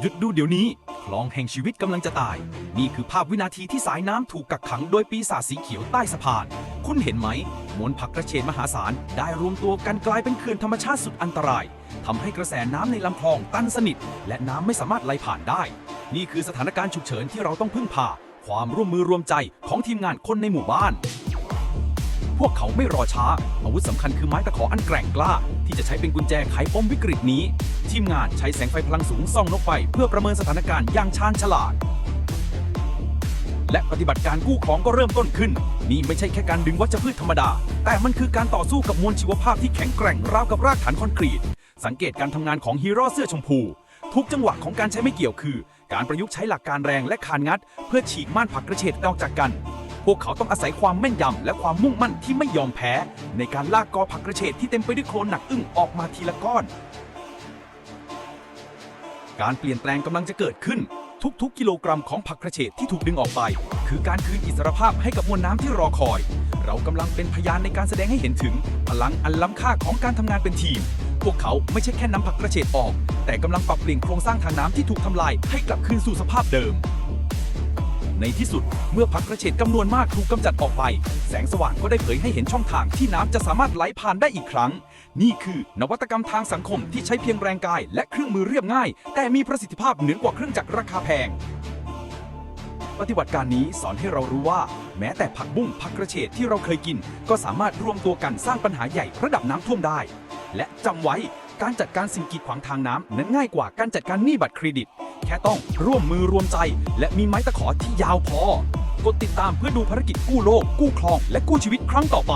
หยุดดูเดี๋ยวนี้คลองแห่งชีวิตกำลังจะตาย นี่คือภาพวินาทีที่สายน้ำถูกกักขังโดยปีศาจสีเขียวใต้สะพาน คุณเห็นไหม มวลผักกระเฉดมหาศาล ได้รวมตัวกันกลายเป็นเขื่อนธรรมชาติสุดอันตรายทำให้กระแสน้ำในลำคลองตันสนิท และน้ำไม่สามารถไหลผ่านได้ นี่คือสถานการณ์ฉุกเฉินที่เราต้องพึ่งพา ความร่วมมือรวมใจของทีมงานคนในหมู่บ้านพวกเขาไม่รอช้า อาวุธสำคัญคือไม้ตะขออันแกร่งกล้า ที่จะใช้เป็นกุญแจไขปมวิกฤตนี้ ทีมงานใช้แสงไฟพลังสูงส่องนกไฟเพื่อประเมินสถานการณ์อย่างชาญฉลาด และปฏิบัติการกู้ของก็เริ่มต้นขึ้น นี่ไม่ใช่แค่การดึงวัชพืชธรรมดา แต่มันคือการต่อสู้กับมวลชีวภาพที่แข็งแกร่งราวกับรากฐานคอนกรีต สังเกตการทำงานของฮีโร่เสื้อชมพู ทุกจังหวะของการใช้ไม่เกี่ยวคือ การประยุกต์ใช้หลักการแรงและคานงัด เพื่อฉีกม่านผักกระเฉดออกจากกัน พวกเขาต้องอาศัยความแม่นยำและความมุ่งมั่นที่ไม่ยอมแพ้ ในการลากกอผักกระเฉดที่เต็มไปด้วยโคลนหนักอึ้งออกมาทีละก้อน การเปลี่ยนแปลงกำลังจะเกิดขึ้น ทุกๆ กิโลกรัมของผักกระเฉดที่ถูกดึงออกไป คือการคืนอิสรภาพให้กับมวลน้ำที่รอคอย เรากำลังเป็นพยานในการแสดงให้เห็นถึง พลังอันล้ำค่าของการทำงานเป็นทีม พวกเขาไม่ใช่แค่นำผักกระเฉดออก แต่กำลังปรับเปลี่ยนโครงสร้างทางน้ำที่ถูกทำลายให้กลับคืนสู่สภาพเดิม ในที่สุด เมื่อผักกระเฉดจำนวนมากถูกกำจัดออกไป แสงสว่างก็ได้เผยให้เห็นช่องทางที่น้ำจะสามารถไหลผ่านได้อีกครั้ง นี่คือนวัตกรรมทางสังคมที่ใช้เพียงแรงกาย และเครื่องมือเรียบง่าย แต่มีประสิทธิภาพเหนือกว่าเครื่องจักรราคาแพงปฏิบัติการนี้สอนให้เรารู้ว่า แม้แต่ผักบุ้งผักกระเฉดที่เราเคยกิน ก็สามารถรวมตัวกันสร้างปัญหาใหญ่ระดับน้ำท่วมได้ และจำไว้การจัดการสิ่งกีดขวางทางน้ำนั้นง่ายกว่าการจัดการหนี้บัตรเครดิต แค่ต้องร่วมมือรวมใจ และมีไม้ตะขอที่ยาวพอ กดติดตามเพื่อดูภารกิจกู้โลก กู้คลอง และกู้ชีวิตครั้งต่อไป